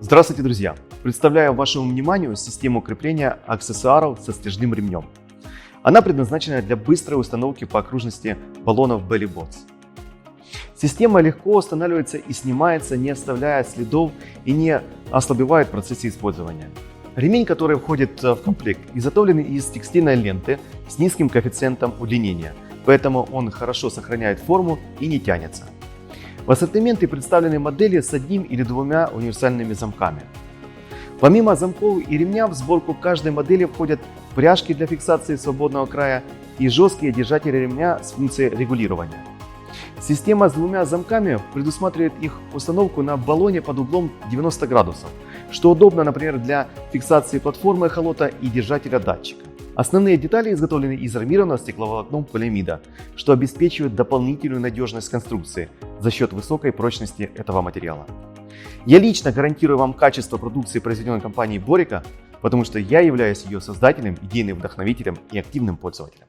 Здравствуйте, друзья! Представляю вашему вниманию систему крепления аксессуаров со стяжным ремнем. Она предназначена для быстрой установки по окружности баллонов Belly Bots. Система легко устанавливается и снимается, не оставляя следов и не ослабевает в процессе использования. Ремень, который входит в комплект, изготовлен из текстильной ленты с низким коэффициентом удлинения, поэтому он хорошо сохраняет форму и не тянется. В ассортименте представлены модели с одним или двумя универсальными замками. Помимо замков и ремня в сборку каждой модели входят пряжки для фиксации свободного края и жесткие держатели ремня с функцией регулирования. Система с двумя замками предусматривает их установку на баллоне под углом 90 градусов, что удобно, например, для фиксации платформы холота и держателя датчика. Основные детали изготовлены из армированного стекловолокном полиамида, что обеспечивает дополнительную надежность конструкции за счет высокой прочности этого материала. Я лично гарантирую вам качество продукции, произведенной компанией Борика, потому что я являюсь ее создателем, идейным вдохновителем и активным пользователем.